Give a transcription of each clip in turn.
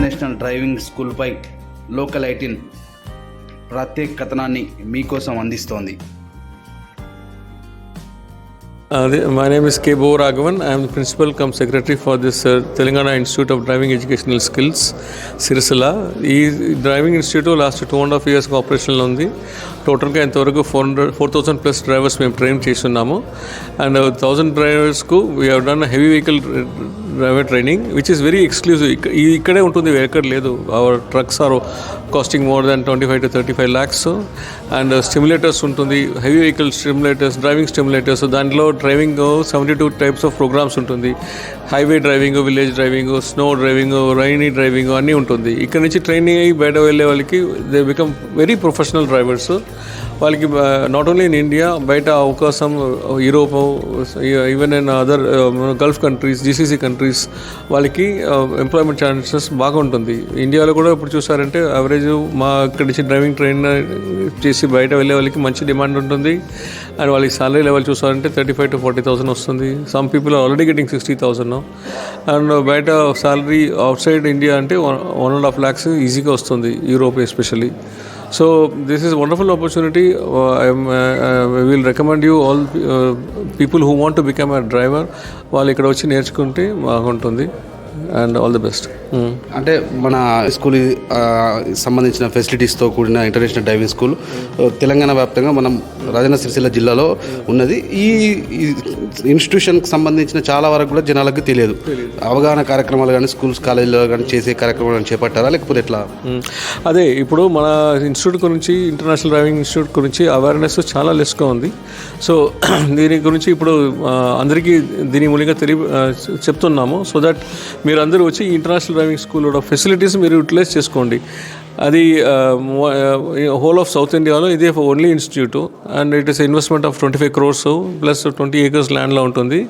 International driving స్కూల్పై local ఐటీన్ ప్రత్యేక కథనాన్ని మీకోసం అందిస్తోంది Uh, my my name is K. Bo Raghavan. I am the principal cum secretary for this uh, Telangana Institute of Driving Educational Skills, Sircilla ఈ driving institute last two and half ఇయర్స్గా ఆపరేషన్లో ఉంది టోటల్గా ఇంతవరకు four hundred four thousand plus drivers మేము train చేస్తున్నాము and thousand డ్రైవర్స్కు we have done heavy vehicle driver training which is very exclusive ఇక్కడే ఉంటుంది ఎక్కడ లేదు. Our trucks are costing more than twenty five to thirty five lakhs and stimulators ఉంటుంది heavy vehicle stimulators driving stimulators దాంట్లో driving seventy two types of programmes ఉంటుంది. Highway driving village driving snow driving rainy driving అన్నీ ఉంటుంది. ఇక్కడ నుంచి training అయ్యి బయట వెళ్ళే వాళ్ళకి they become very professional drivers వాళ్ళకి నాట్ ఓన్లీ ఇన్ ఇండియా బయట అవకాశం Europe even in other Gulf countries GCC countries వాళ్ళకి ఎంప్లాయ్మెంట్ ఛాన్సెస్ బాగా ఉంటుంది. ఇండియాలో కూడా ఇప్పుడు చూసారంటే యావరేజ్ మా ఇక్కడి నుంచి డ్రైవింగ్ ట్రైన్ చేసి బయట వెళ్ళే వాళ్ళకి మంచి డిమాండ్ ఉంటుంది. అండ్ వాళ్ళకి సాలరీ లెవెల్ చూసారంటే thirty five to forty thousand వస్తుంది some people already getting sixty thousand and బయట సాలరీ అవుట్ సైడ్ ఇండియా అంటే వన్ అండ్ హాఫ్ ల్యాక్స్ ఈజీగా వస్తుంది Europe especially so this is wonderful opportunity I will recommend you all people who want to become a driver వాళ్ళు ఇక్కడ వచ్చి నేర్చుకుంటే బాగుంటుంది. And all the best. అంటే మన స్కూల్ సంబంధించిన ఫెసిలిటీస్తో కూడిన ఇంటర్నేషనల్ డ్రైవింగ్ స్కూల్ తెలంగాణ వ్యాప్తంగా మనం రాజన్న సిరిసిల్ల జిల్లాలో ఉన్నది. ఈ ఇన్స్టిట్యూషన్కి సంబంధించిన చాలా వరకు కూడా జనాలకు తెలియదు. అవగాహన కార్యక్రమాలు కానీ స్కూల్స్ కాలేజీలో కానీ చేసే కార్యక్రమాలను చేపట్టారా? లేకపోతే ఎట్లా. అదే ఇప్పుడు మన ఇన్స్టిట్యూట్ గురించి ఇంటర్నేషనల్ డ్రైవింగ్ ఇన్స్టిట్యూట్ గురించి అవేర్నెస్ చాలా లెస్గా ఉంది. సో దీని గురించి ఇప్పుడు అందరికీ దీని మూలంగా తెలియ చెప్తున్నాము. సో దట్ మీరు అందరూ వచ్చి ఇంటర్నేషనల్ డ్రైవింగ్ స్కూల్లో ఫెసిలిటీస్ మీరు యూటిలైజ్ చేసుకోండి. అది హోల్ ఆఫ్ సౌత్ ఇండియాలో ఇదే only institute and it is investment of twenty five crores plus twenty acres ల్యాండ్లో ఉంటుంది.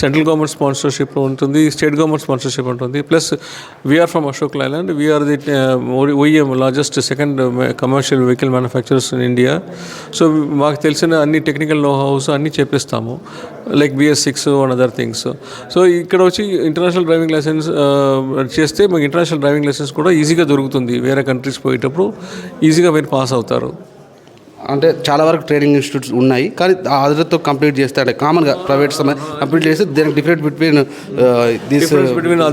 సెంట్రల్ గవర్నమెంట్ స్పాన్సర్షిప్ ఉంటుంది స్టేట్ గవర్నమెంట్ స్పాన్సర్షిప్ ఉంటుంది. Plus we are from Ashok Leyland we are the OEM largest second commercial vehicle manufacturers in India so మాకు తెలిసిన అన్ని technical know house అన్నీ చెప్పిస్తాము. Like BS six and other things so ఇక్కడ వచ్చి international driving licence చేస్తే మాకు international driving licence కూడా ఈజీగా దొరుకుతుంది. వేరే కంట్రీస్ పోయేటప్పుడు ఈజీగా మీరు పాస్ అవుతారు. అంటే చాలా వరకు ట్రైనింగ్ ఇన్స్టిట్యూట్స్ ఉన్నాయి. కానీ అదర్తో కంప్లీట్ చేస్తే అంటే కామన్గా ప్రైవేట్ సమయం కంప్లీట్ చేస్తే దీనికి different between this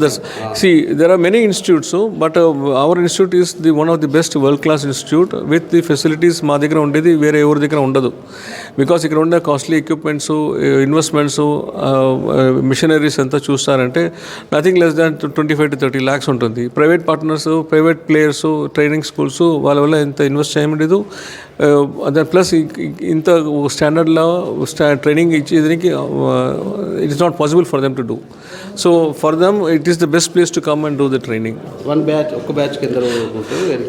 others. See, there are many institutes, so, but uh, our institute is the one of the best world-class institute with the facilities మా దగ్గర ఉండేది వేరే ఎవరి దగ్గర ఉండదు. బికాస్ ఇక్కడ ఉండే కాస్ట్లీ ఎక్విప్మెంట్స్ ఇన్వెస్ట్మెంట్స్ మిషనరీస్ ఎంత చూస్తారంటే nothing less than twenty five to thirty lakhs ఉంటుంది. Private partners private players training schools వాళ్ళ వల్ల ఎంత ఇన్వెస్ట్ చేయలేదు దాని ప్లస్ ఇంత స్టాండర్డ్లో స్టా ట్రైనింగ్ ఇచ్చేదానికి it is not possible for them to do. So for them it is the best place to come and do the training. One batch ఒక batch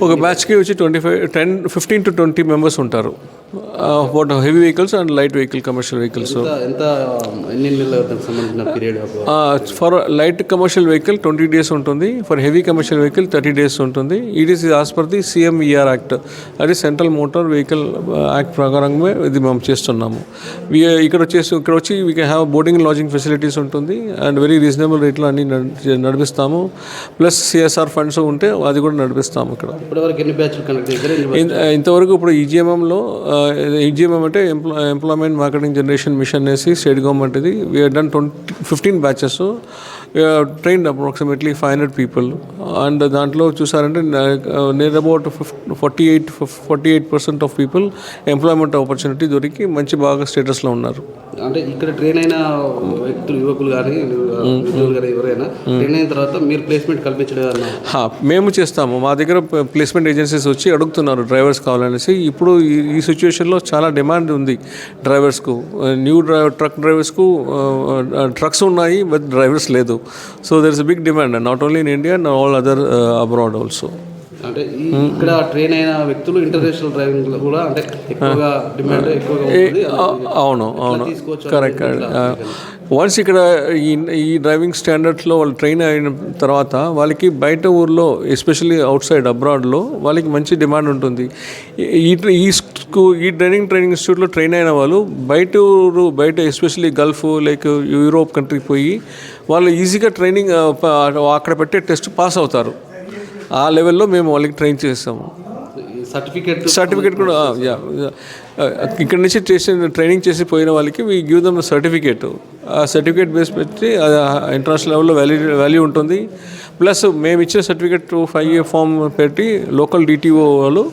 ఒక బ్యాచ్కి వచ్చి twenty five ten fifteen to twenty members ఉంటారు. What heavy vehicles and light vehicle commercial vehicles ఎంత సంబంధించిన for light commercial vehicle twenty days ఉంటుంది. For heavy commercial vehicle thirty days ఉంటుంది. It is as per the CMER act అది central motor vehicle act ప్రకారంగా ఇది మేము చేస్తున్నాము. We- ఇక్కడ వచ్చేసి ఇక్కడ వచ్చి we can have boarding lodging facilities ఉంటుంది. అండ్ వెరీ రీజనబుల్ రేట్లో అన్ని నడి- నడిపిస్తాము. ప్లస్ సిఎస్ఆర్ ఫండ్స్ ఉంటే అది కూడా నడిపిస్తాము ఇక్కడ. ఇంతవరకు ఇప్పుడు E ఈజీఎంఎంలో ఈజీఎంఎం అంటే ఎంప్లా ఎంప్లాయ్మెంట్ మార్కెటింగ్ జనరేషన్ మిషన్ వేసి స్టేట్ గవర్నమెంట్ ఇది. We are done twenty fifteen batches trained approximately five hundred people and దాంట్లో చూసారంటే near about forty eight forty eight percent of people employment opportunity దొరికి మంచి బాగా స్టేటస్లో ఉన్నారు. అంటే ఇక్కడ ట్రైన్ అయిన వ్యక్తులు యువకులు కానీ కానీ ఎవరైనా ట్రైన్ అయిన తర్వాత మీరు ప్లేస్మెంట్ కల్పించడం మేము చేస్తాము. మా దగ్గర ప్లేస్మెంట్ ఏజెన్సీస్ వచ్చి అడుగుతున్నారు డ్రైవర్స్ కావాలనేసి. ఇప్పుడు ఈ ఈ సిచ్యువేషన్లో చాలా డిమాండ్ ఉంది డ్రైవర్స్కు న్యూ డ్రైవర్ ట్రక్ డ్రైవర్స్కు ట్రక్స్ ఉన్నాయి బట్ డ్రైవర్స్ లేదు. So there is big demand not only in India and all other abroad also అంటే ఇక్కడ ట్రైన్ అయిన వ్యక్తులు ఇంటర్నేషనల్ డ్రైవింగ్లో కూడా అంటే ఎక్కువగా డిమాండ్ ఎక్కువగా ఉంటుంది. అవును అవును. కరెక్ట్ వన్స్ ఇక్కడ ఈ ఈ డ్రైవింగ్ స్టాండర్డ్స్లో వాళ్ళు ట్రైన్ అయిన తర్వాత వాళ్ళకి బయట ఊర్లో ఎస్పెషల్లీ అవుట్ సైడ్ అబ్రాడ్లో వాళ్ళకి మంచి డిమాండ్ ఉంటుంది. ఈ ఈ స్కూ ఈ ట్రైనింగ్ ట్రైనింగ్ ఇన్స్టిట్యూట్లో ట్రైన్ అయిన వాళ్ళు బయట ఊరు బయట ఎస్పెషల్లీ గల్ఫ్ లైక్ యూరోప్ కంట్రీకి పోయి వాళ్ళు ఈజీగా ట్రైనింగ్ అక్కడ పెట్టే టెస్ట్ పాస్ అవుతారు. ఆ లెవెల్లో మేము వాళ్ళకి ట్రైన్ చేస్తాము. సర్టిఫికేట్ సర్టిఫికేట్ కూడా ఇక్కడ నుంచి చేసిన ట్రైనింగ్ చేసి పోయిన వాళ్ళకి వీ గివ్ దమ్ సర్టిఫికేట్. ఆ సర్టిఫికేట్ బేస్ పెట్టి ఇంటర్నేషనల్ లెవెల్లో వాల్యూ వాల్యూ ఉంటుంది. ప్లస్ మేము ఇచ్చే సర్టిఫికేట్ ఫైవ్ ఇయర్ ఫామ్ పెట్టి లోకల్ డిటిఓ వాళ్ళు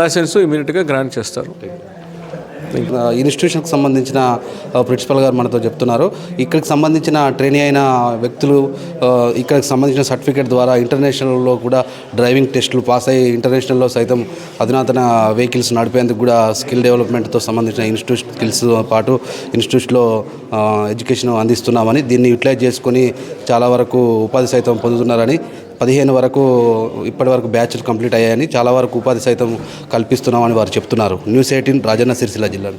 లైసెన్స్ ఇమీడియట్గా గ్రాంట్ చేస్తారు. ఇన్స్టిట్యూషన్కి సంబంధించిన ప్రిన్సిపల్ గారు మనతో చెప్తున్నారు. ఇక్కడికి సంబంధించిన ట్రైనీ అయిన వ్యక్తులు ఇక్కడికి సంబంధించిన సర్టిఫికేట్ ద్వారా ఇంటర్నేషనల్లో కూడా డ్రైవింగ్ టెస్టులు పాస్ అయ్యి ఇంటర్నేషనల్లో సైతం అధునాతన వెహికల్స్ నడిపేందుకు కూడా స్కిల్ డెవలప్మెంట్తో సంబంధించిన ఇన్స్టిట్యూట్ స్కిల్స్ పాటు ఇన్స్టిట్యూట్లో ఎడ్యుకేషన్ అందిస్తున్నామని దీన్ని యూటిలైజ్ చేసుకొని చాలా వరకు ఉపాధి సైతం పొందుతున్నారని పదిహేను వరకు ఇప్పటి వరకు బ్యాచ్లు కంప్లీట్ అయ్యాయని చాలా వరకు ఉపాధి సైతం కల్పిస్తున్నామని వారు చెప్తున్నారు. న్యూస్ ఎయిటీన్ రాజన్న సిరిసిల్ల జిల్లా.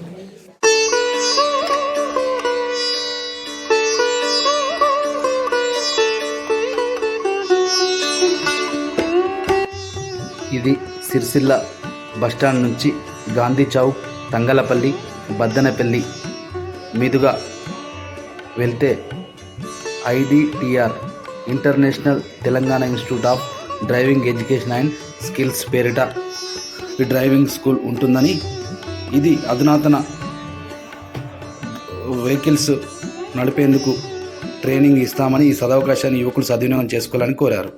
ఇది సిరిసిల్ల బస్టాండ్ నుంచి గాంధీ చౌక్ తంగలపల్లి బద్దనపల్లి మీదుగా వెళ్తే IDTR international Telangana institute of driving education and skills పేరిట ఈ డ్రైవింగ్ స్కూల్ ఉంటుందని ఇది అధునాతన వెహికల్స్ నడిపేందుకు ట్రైనింగ్ ఇస్తామని ఈ సదవకాశాన్ని యువకులు సద్వినియోగం చేసుకోవాలని కోరారు.